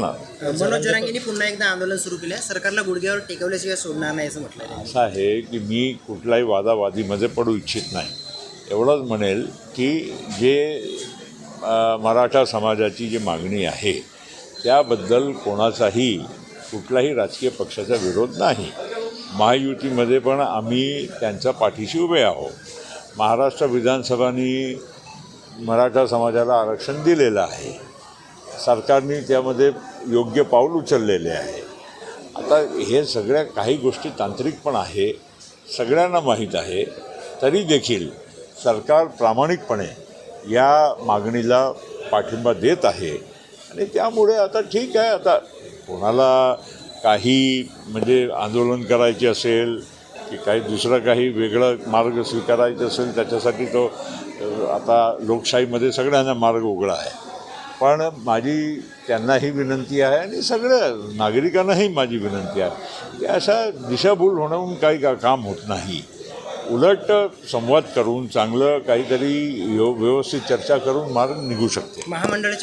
मनोज जरांगेंनी पुन्हा एकदा आंदोलन सुरू केलं सरकारला गुडघ्यावर टेकवल्याशिवाय सोडणार नाही असं म्हटलं आहे असं आहे की मी कुठल्याही वादावादीमध्ये पडू इच्छित नाही. एवढंच म्हणेल की जे मराठा समाजाची जी मागणी आहे त्याबद्दल कोणाचाही कुठल्याही राजकीय पक्षाचा विरोध नाही. महायुतीमध्ये पण आम्ही त्यांच्या पाठीशी उभे आहोत. महाराष्ट्र विधानसभानी मराठा समाजाला आरक्षण दिलेलं आहे. सरकारने त्यामध्ये योग्य पाऊल उचललेले आहे. आता हे सगळ्या काही गोष्टी तांत्रिक पण आहे सगळ्यांना माहीत आहे तरी देखील सरकार प्रामाणिकपणे या मागणीला पाठिंबा देत आहे. आणि त्यामुळे आता ठीक आहे आता कोणाला काही म्हणजे आंदोलन करायचे असेल की काही दुसरं काही वेगळं मार्ग स्वीकारायचं असेल त्याच्यासाठी तो आता लोकशाहीमध्ये सगळ्यांना मार्ग उघडा आहे. पण माझी त्यांनाही विनंती आहे आणि सगळ्या नागरिकांनाही माझी विनंती आहे. की अशा दिशाभूल होणं काही का काम होत नाही. उलट संवाद करून चांगलं काहीतरी व्यवस्थित चर्चा करून मार्ग निघू शकते. महामंडळाच्या